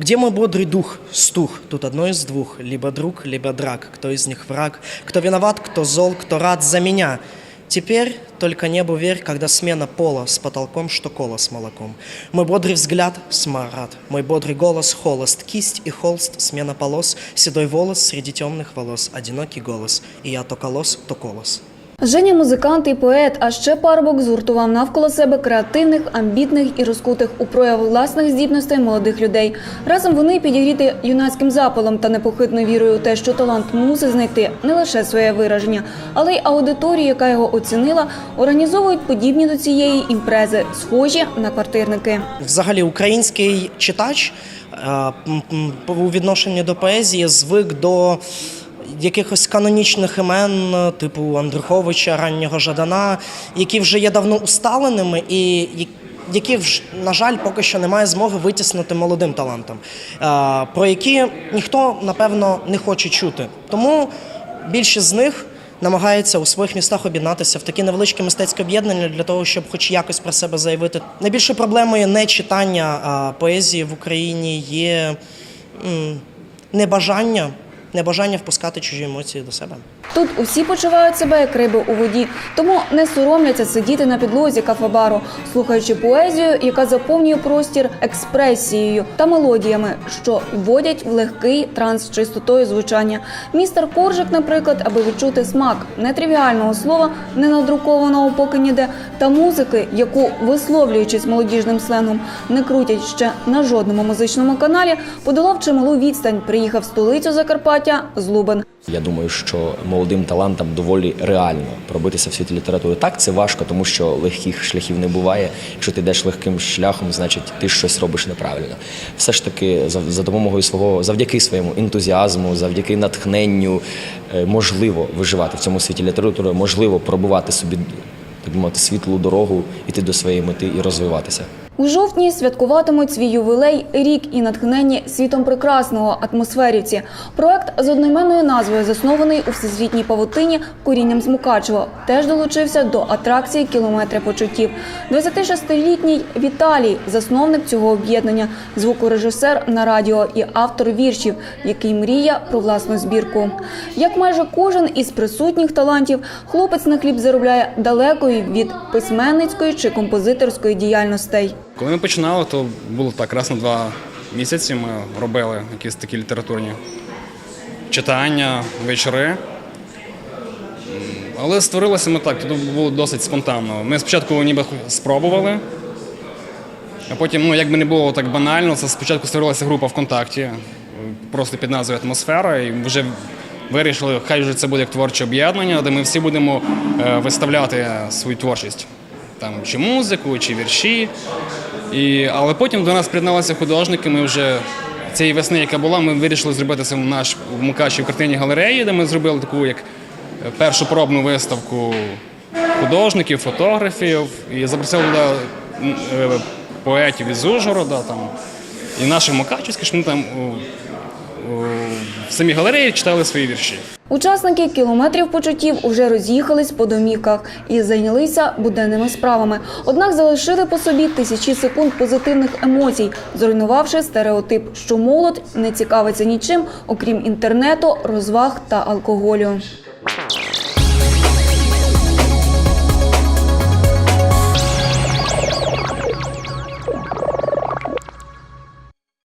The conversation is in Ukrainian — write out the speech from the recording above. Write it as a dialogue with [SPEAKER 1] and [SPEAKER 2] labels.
[SPEAKER 1] Где мой бодрый дух? Стух. Тут одно из двух. Либо друг, либо драк. Кто из них враг? Кто виноват, кто зол, кто рад за меня? Теперь только небу верь, когда смена пола с потолком, что кола с молоком. Мой бодрый взгляд – смарад, мой бодрый голос – холост, кисть и холст, смена полос, седой волос среди темных волос, одинокий голос, и я то колос, то колос.
[SPEAKER 2] Женя музикант і поет, а ще парубок згуртував навколо себе креативних, амбітних і розкутих у прояв власних здібностей молодих людей. Разом вони підігріти юнацьким запалом та непохитною вірою у те, що талант мусить знайти не лише своє вираження, але й аудиторію, яка його оцінила, організовують подібні до цієї імпрези, схожі на квартирники.
[SPEAKER 1] Взагалі, український читач е, у відношенні до поезії звик до якихось канонічних імен, типу Андруховича, раннього Жадана, які вже є давно усталеними і я- яких, на жаль, поки що немає змоги витіснити молодим талантом, е, про які ніхто, напевно, не хоче чути. Тому більшість з них намагається у своїх містах об'єднатися в такі невеличкі мистецькі об'єднання для того, щоб хоч якось про себе заявити. Найбільшою проблемою не читання поезії в Україні є небажання, небажання впускати чужі емоції до себе.
[SPEAKER 2] Тут усі почувають себе як риби у воді, тому не соромляться сидіти на підлозі кафебару, слухаючи поезію, яка заповнює простір експресією та мелодіями, що вводять в легкий транс чистотою звучання. Містер Коржик, наприклад, аби відчути смак нетривіального слова, не надрукованого поки ніде, та музики, яку, висловлюючись молодіжним сленгом, не крутять ще на жодному музичному каналі, подолав чималу відстань, приїхав в столицю Закарпаття з Лубен.
[SPEAKER 3] Я думаю, що молодим талантам доволі реально пробитися в світі літератури. Так, це важко, тому що легких шляхів не буває. Якщо ти йдеш легким шляхом, значить ти щось робиш неправильно. Все ж таки, за, допомогою свого, завдяки своєму ентузіазму, завдяки натхненню, е, можливо виживати в цьому світі літератури, можливо пробувати собі так би світлу дорогу, іти до своєї мети і розвиватися.
[SPEAKER 2] У жовтні святкуватимуть свій ювілей рік і натхненні світом прекрасного атмосферівці. Проект з одноіменною назвою заснований у всесвітній павутині корінням з Мукачево. Теж долучився до атракції кілометри почуттів. 26-літній Віталій, засновник цього об'єднання, звукорежисер на радіо і автор віршів, який мріє про власну збірку. Як майже кожен із присутніх талантів, хлопець на хліб заробляє далекою від письменницької чи композиторської діяльностей.
[SPEAKER 4] Коли ми починали, то було так раз на два місяці. Ми робили якісь такі літературні читання, вечори. Але створилося ми так, то було досить спонтанно. Ми спочатку ніби спробували, а потім, ну як би не було так банально, це спочатку створилася група ВКонтакті, просто під назвою Атмосфера, і вже вирішили, хай вже це буде як творче об'єднання, де ми всі будемо е, виставляти свою творчість. Там чи музику, чи вірші. І, але потім до нас приєдналися художники. Ми вже цієї весни, яка була, ми вирішили зробити це наш в Мукачі в картині галереї, де ми зробили таку як е, першу пробну виставку художників, фотографів і запросили туди е, поетів із Ужгорода там, і наших мукачівських, що ми там в самій галереї читали свої вірші.
[SPEAKER 2] Учасники кілометрів почуттів уже роз'їхались по домівках і зайнялися буденними справами. Однак залишили по собі тисячі секунд позитивних емоцій, зруйнувавши стереотип, що молодь не цікавиться нічим, окрім інтернету, розваг та алкоголю.